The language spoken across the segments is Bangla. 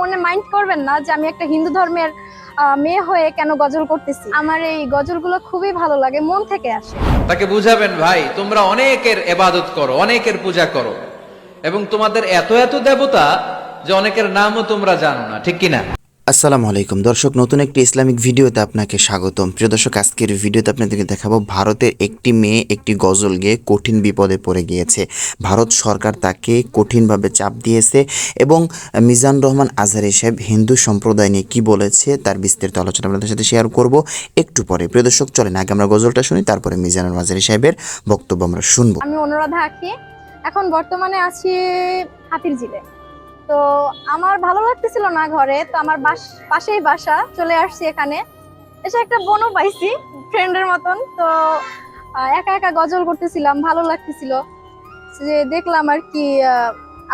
মনে মাইন্ড করবেন না যে আমি একটা হিন্দু ধর্মের মেয়ে হয়ে কেন গজল করতেছি। আমার এই গজলগুলো খুবই ভালো লাগে, মন থেকে আসে। তাকে বুঝাবেন, ভাই, তোমরা অনেকের এবাদত করো, অনেকের পূজা করো এবং তোমাদের এত এত দেবতা যে অনেকের নামও তোমরা জানো না, ঠিক কিনা? আসসালামু আলাইকুম। দর্শক, নতুন একটি ইসলামিক ভিডিওতে আপনাকে স্বাগতম। প্রিয় দর্শক, আজকের ভিডিওতে আপনাদেরকে দেখাবো, ভারতের একটি মেয়ে একটি গজল গেয়ে কঠিন বিপদে পড়ে গিয়েছে। ভারত সরকার তাকে কঠিনভাবে চাপ দিয়েছে এবং মিজান রহমান আজহারি সাহেব হিন্দু সম্প্রদায় নিয়ে কি বলেছে তার বিস্তারিত আলোচনা আপনাদের সাথে শেয়ার করব একটু পরে। প্রিয় দর্শক, চলেন আগে আমরা গজলটা শুনি, তারপরে মিজানুর আজহারি সাহেবের বক্তব্য আমরা শুনব। আমি অনুরাধা আঁকি এখন বর্তমানে আছি হাতির তো আমার ভালো লাগতেছিল না ঘরে, তো আমার বাস, পাশেই বাসা, চলে আসছি এখানে। এসে একটা বনও পাইছি ফ্রেন্ডের মতন। তো একা একা গজল করতেছিলাম, ভালো লাগতেছিল। যে দেখলাম আর কি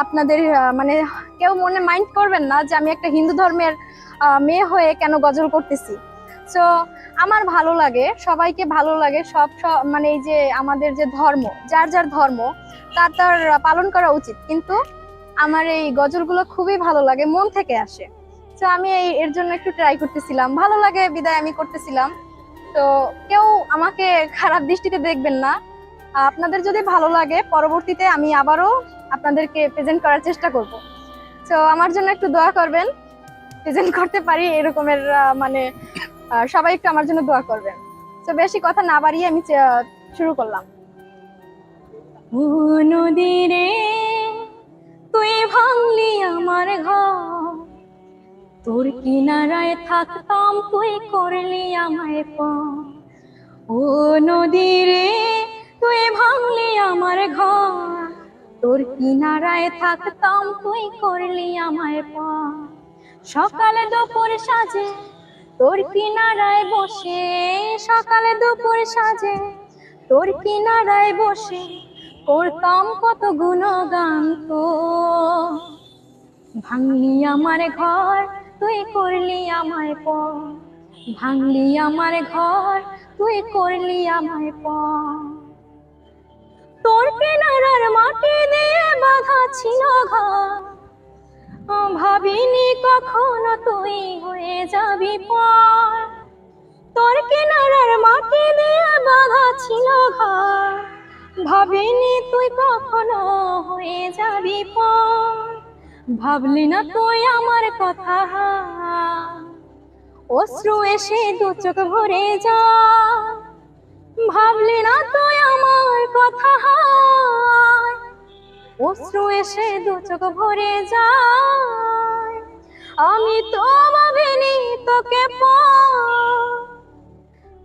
আপনাদের মানে কেউ মনে মাইন্ড করবেন না যে আমি একটা হিন্দু ধর্মের মেয়ে হয়ে কেন গজল করতেছি। সো আমার ভালো লাগে, সবাইকে ভালো লাগে, সব সব মানে এই যে আমাদের যে ধর্ম, যার যার ধর্ম, তার তার পালন করা উচিত। কিন্তু আমার এই গজলগুলো খুবই ভালো লাগে, মন থেকে আসে। তো আমি এই, এর জন্য একটু ট্রাই করতেছিলাম। ভালো লাগে, বিদায় আমি করতেছিলাম। তো কেউ আমাকে খারাপ দৃষ্টিতে দেখবেন না। আপনাদের যদি ভালো লাগে, পরবর্তীতে আমি আবারও আপনাদেরকে প্রেজেন্ট করার চেষ্টা করব। তো আমার জন্য একটু দোয়া করবেন। প্রেজেন্ট করতে পারি এরকমের মানে সবাই একটু আমার জন্য দোয়া করবেন। তো বেশি কথা না বাড়িয়ে আমি শুরু করলাম। নদীরে ভাঙলি আমার ঘর। তোর কিনারায় থাকতাম, তুই করলি আমায় পর। ও নদীরে তুই ভাঙলি আমার ঘর। তোর কিনারায় থাকতাম, তুই করলি আমায় পর। সকালে দুপুর সাজে তোর কিনারায় বসে, সকালে দুপুর সাজে তোর কিনারায় বসে করতাম কত গুণগান তো। ভাঙলি আমার ঘর, তুই করলি আমায় পর। ভাঙলি আমার ঘর, তুই করলি আমায় পর। তোর কিনারার মাটি দিয়ে বাঁধা ছিল ঘর। ভাবিনি কখনো তুই হয়ে যাবি পর। তোর কিনারার মাটি দিয়ে বাঁধা ছিল ঘর। ভাবিনি তুই কখনো হয়ে যাবি ভাবলি না তুই আমার কথা। অশ্রু এসে দু চোখ ভরে যা। ভাবলি না তুই আমার কথা। অশ্রু এসে দু চোখ ভরে যা। আমি তো ভাবিনি তোকে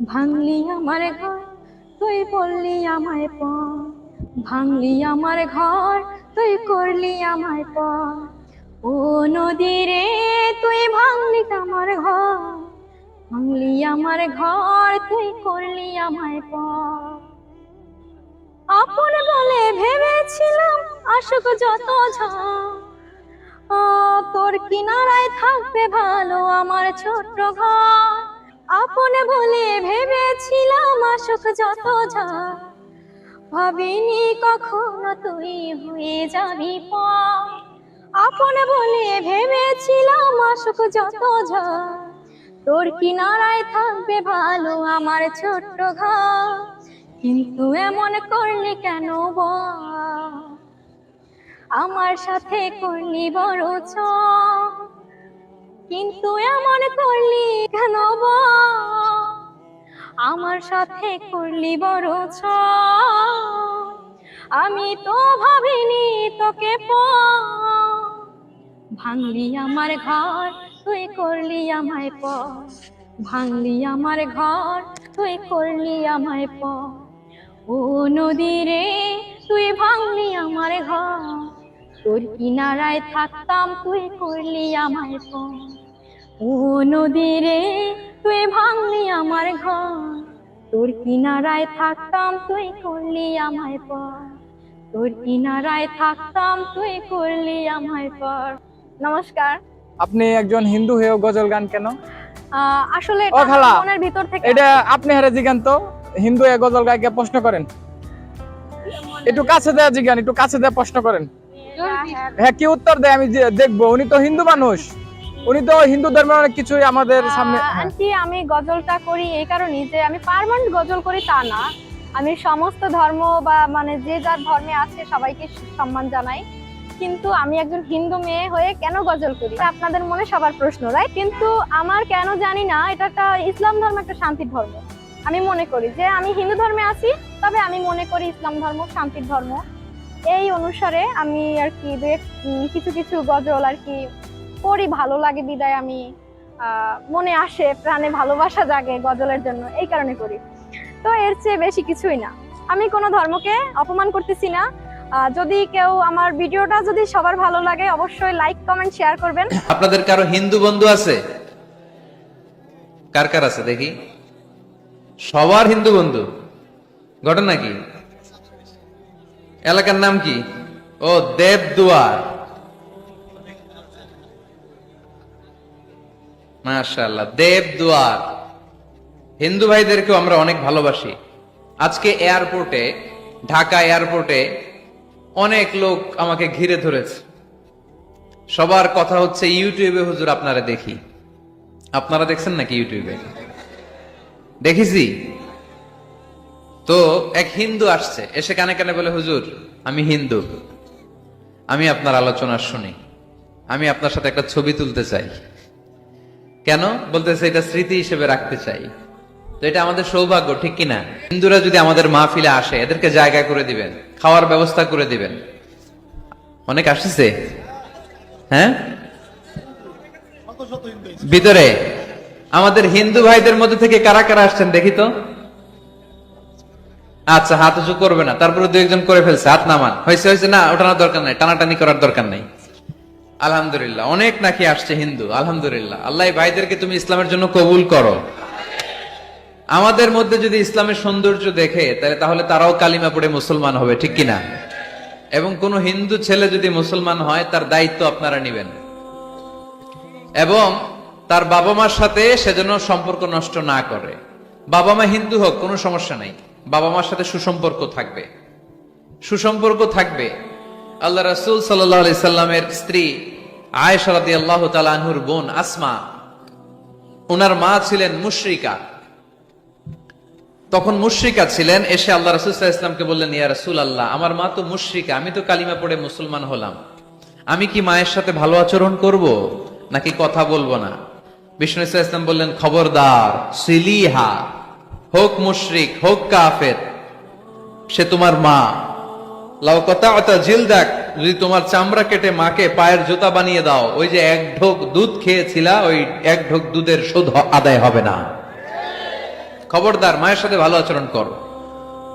ভাঙলি আমার ঘর। তুই বললি আমায় পর ভাঙলি আমার ঘর, তুই করলি আমায় পর ও নদী রে, তুই ভাঙলি আমার ঘর, ভাঙলি আমার ঘর, তুই করলি আমায় পর আপন বলে ভেবেছিলাম আসুক যত তোর কিনারায় থাকবে ভালো আমার ছোট্ট ঘর। আপন বলে ভেবেছিলাম আসুক যত ঝড়। ভাবিনি কখনো তুই হয়ে যাবি আপন বলে ভেবেছিলাম আসুক যত ঝড়। তোর কিনারায় থাকবে ভালো আমার ছোট্ট ঘর। কিন্তু এমন করলি কেন আমার সাথে করলি বড় ছ কিন্তু এমন করলি কেন আমার সাথে করলি বড় ছ আমি তো ভাবিনি তোকে ভাঙলি আমার ঘর, তুই করলি আমায় প ভাঙলি আমার ঘর, তুই করলি আমায় প ও নদী রে, তুই ভাঙলি আমার ঘর। তোর কিনারায় থাকতাম তুই করলি আমায় পর ও নদী রে তুই ভাঙলি আমার ঘর। তোর কিনারায় থাকতাম তুই করলি আমায় পর। তোর কিনারায় থাকতাম তুই করলি আমায় পর। নমস্কার। আপনি একজন হিন্দু হয়েও গজল গান কেন? আহ, আসলে আমার মনের ভিতর থেকে এটা আপনি হারে জিগান তো। হিন্দু হয়ে গজল গায়কে প্রশ্ন করেন। একটু কাছে দেয়া জিগান একটু কাছে দেয়া প্রশ্ন করেন। হ্যাঁ কি উত্তর দেয়? আমি দেখব। উনি তো হিন্দু মানুষ। উনি তো হিন্দু ধর্মের অনেক কিছুই আমাদের সামনে হ্যাঁ। আন্টি আমি গজলটা করি এই কারণেই যে আমি পারমানেন্ট গজল করি তা না। আমি সমস্ত ধর্ম বা মানে যে যার ধর্মে আছে সবাইকে সম্মান জানাই। কিন্তু আমি একজন হিন্দু মেয়ে হয়ে কেন গজল করি? আপনাদের মনে সবার প্রশ্ন রাইট কিন্তু আমার কেন জানি না এটা একটা ইসলাম ধর্ম একটা শান্তির ধর্ম। আমি মনে করি যে আমি হিন্দু ধর্মে আছি তবে আমি মনে করি ইসলাম ধর্ম শান্তির ধর্ম। এই অনুসারে আমি আর কি কিছু কিছু গজল আর কি করি ভালো লাগে বিদায় আমি মনে আসে, প্রাণে ভালোবাসা জাগে গজলের জন্য, এই কারণে করি তো এর চেয়ে বেশি কিছুই না। আমি কোনো ধর্মকে অপমান করতেছি না। যদি কেউ আমার ভিডিওটা যদি সবার ভালো লাগে, অবশ্যই লাইক কমেন্ট শেয়ার করবেন। আপনাদের কারও হিন্দু বন্ধু আছে? কার কার আছে দেখি? সবার হিন্দু বন্ধু। ঘটনা কি? এলাকার নাম কি? ও, দেবদুয়ার। মাশাআল্লাহ, দেবদুয়ার। হিন্দু ভাইদেরকেও আমরা অনেক ভালোবাসি। আজকে এয়ারপোর্টে, ঢাকা এয়ারপোর্টে অনেক লোক আমাকে ঘিরে ধরেছে। সবার কথা হচ্ছে, ইউটিউবে হুজুর আপনারা দেখি। আপনারা দেখছেন নাকি ইউটিউবে? দেখেছি? তো এক হিন্দু আসছে, এসে কানে কানে বলে, হুজুর, আমি হিন্দু। আমি আপনার আলোচনা শুনি। আমি আপনার সাথে একটা ছবি তুলতে চাই। কেন? বলতেছে, এটা স্মৃতি হিসেবে রাখতে চাই। তো এটা আমাদের সৌভাগ্য, ঠিক কিনা? হিন্দুরা যদি আমাদের মাহফিলে আসে, এদেরকে জায়গা করে দিবেন, খাওয়ার ব্যবস্থা করে দিবেন। অনেক আসছে? হ্যাঁ? ভিতরে। আমাদের হিন্দু ভাইদের মধ্যে থেকে কারা কারা আসছেন দেখি তো? আচ্ছা হাত উঁচু করবে না। তারপরে দু একজন করে ফেলছে, হাত নামান। হয়েছে হয়েছে, না ওঠানোর দরকার নাই, টানাটানি করার দরকার নাই। আলহামদুলিল্লাহ, অনেক নাকি আসছে হিন্দু, আলহামদুলিল্লাহ। আল্লাহ ভাইদেরকে তুমি ইসলামের জন্য কবুল করো। আমাদের মধ্যে যদি ইসলামের সৌন্দর্য দেখে, তাহলে তাহলে তারাও কালিমা পড়ে মুসলমান হবে, ঠিক কিনা? এবং কোন হিন্দু ছেলে যদি মুসলমান হয়, তার দায়িত্ব আপনারা নেবেন। এবং তার বাবা মার সাথে সেজন্য সম্পর্ক নষ্ট না করে। বাবা মা হিন্দু হোক, কোনো সমস্যা নাই। বাবা মার সাথে সুসম্পর্ক থাকবে। সুসম্পর্ক থাকবে। আল্লাহ রাসূল আলাইহি সাল্লামের স্ত্রী আয়েশা রাদিয়াল্লাহু তাআলা আনহুর বোন আসমা ওনার মা ছিলেন মুশরিকা। তখন মুশরিকা ছিলেন, এসে আল্লাহ রাসূল ইসলামকে বললেন, ইয়া রাসূল আল্লাহ আমার মা তো মুশরিকা, আমি তো কালিমা পড়ে মুসলমান হলাম। আমি কি মায়ের সাথে ভালো আচরণ করব, নাকি কথা বলব না? বিষ্ণু ইসলাম বললেন, খবরদার, সিলিহা। হোক মুশরিক, হোক কাফের, সে তোমার মা। লাউ কথা জিল দেখ যদি তোমার চামড়া কেটে মাকে পায়ের জুতা বানিয়ে দাও, ওই যে এক ঢোক দুধ খেয়েছিলা, ওই এক ঢোক দুধের শোধ আদায় হবে না। খবরদার, মায়ের সাথে ভালো আচরণ করো।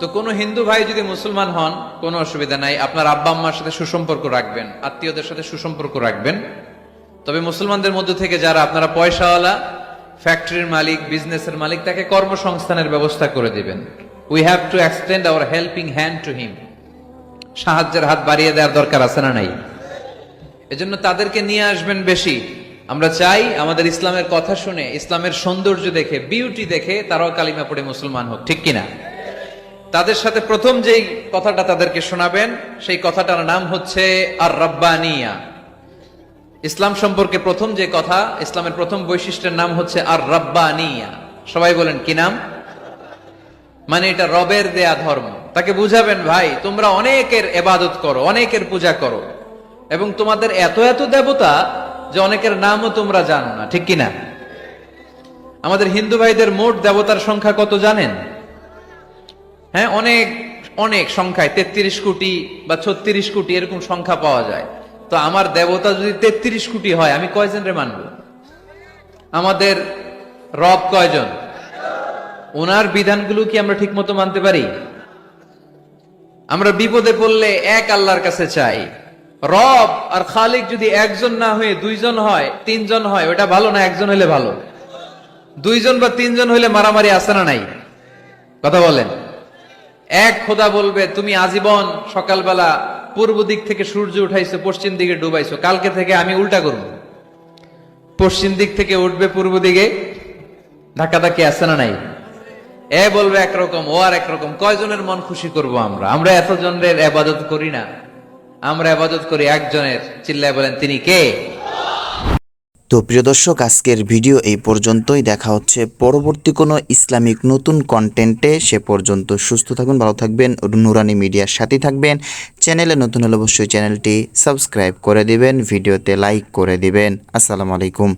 তো কোনো হিন্দু ভাই যদি মুসলমান হন, কোনো অসুবিধা নাই, আপনার আব্বা আম্মার সাথে সুসম্পর্ক রাখবেন, আত্মীয়দের সাথে সুসম্পর্ক রাখবেন। তবে মুসলমানদের মধ্যে থেকে যারা, আপনারা পয়সাওয়ালা ফ্যাক্টরির মালিক, বিজনেসের মালিক, তাকে কর্মসংস্থানের ব্যবস্থা করে দিবেন। We have to extend our helping hand to him সাহায্যের হাত বাড়িয়ে দেওয়ার দরকার আছে না নাই? এজন্য তাদেরকে নিয়ে আসবেন বেশি। আমরা চাই আমাদের ইসলামের কথা শুনে, ইসলামের সৌন্দর্য দেখে বিউটি দেখে তারাও কালিমা পড়ে মুসলমান হোক, ঠিক কিনা? তাদের সাথে প্রথম যেই কথাটা তাদেরকে শোনাবেন, সেই কথাটার নাম হচ্ছে আর রব্বানিয়া ইসলাম সম্পর্কে প্রথম যে কথা, ইসলামের প্রথম বৈশিষ্ট্যের নাম হচ্ছে আর রব্বানিয়া সবাই বলেন, কি নাম? মানে এটা রবের দেয়া ধর্ম। তাকে বুঝাবেন, ভাই, তোমরা অনেকের এবাদত করো, অনেকের পূজা করো এবং তোমাদের এত এত দেবতা যে অনেকের নামও তোমরা জানো না। ঠিক কিনা? আমাদের হিন্দু ভাইদের মোট দেবতার সংখ্যা কত জানেন? হ্যাঁ অনেক অনেক সংখ্যায়, তেত্রিশ কোটি বা ছত্রিশ কোটি এরকম সংখ্যা পাওয়া যায়। তো আমার দেবতা যদি তেত্রিশ কোটি হয়, আমি কয়জন রে মানব? আমাদের রব কয়জন? ওনার বিধানগুলো কি আমরা ঠিক মতো মানতে পারি? আমরা বিপদে পড়লে এক আল্লাহর কাছে চাই। রব আর খালিক যদি একজন না হয়ে দুইজন হয়, তিনজন হয়, ওটা ভালো না একজন হলে ভালো? দুইজন বা তিনজন হইলে মারামারি আসে না নাই? কথা বলেন। এক খোদা বলবে, তুমি আজীবন সকালবেলা পূর্ব দিক থেকে সূর্য উঠাইছো, পশ্চিম দিকে ডুবাইছো। কালকে থেকে আমি উল্টা করব। পশ্চিম দিক থেকে উঠবে পূর্ব দিকে। ধাক্কা ধাক্কি আসে না নাই? এ বলবে একরকম, ও আর একরকম। কয়জনের মন খুশি করব আমরা? আমরা এতজনের আবাদত করি না। আমরা আবাদত করি একজনের। চিল্লায় বলেন, তিনি কে? তো প্রিয় দর্শক, আজকের ভিডিও এই পর্যন্তই। দেখা হচ্ছে পরবর্তী কোনো ইসলামিক নতুন কন্টেন্টে সে পর্যন্ত সুস্থ থাকবেন ভালো থাকবেন। নুরানি মিডিয়ার সাথে থাকবেন। চ্যানেলে নতুন হলে অবশ্যই চ্যানেলটি সাবস্ক্রাইব করে দিবেন, ভিডিওতে লাইক করে দিবেন। আসসালামু আলাইকুম।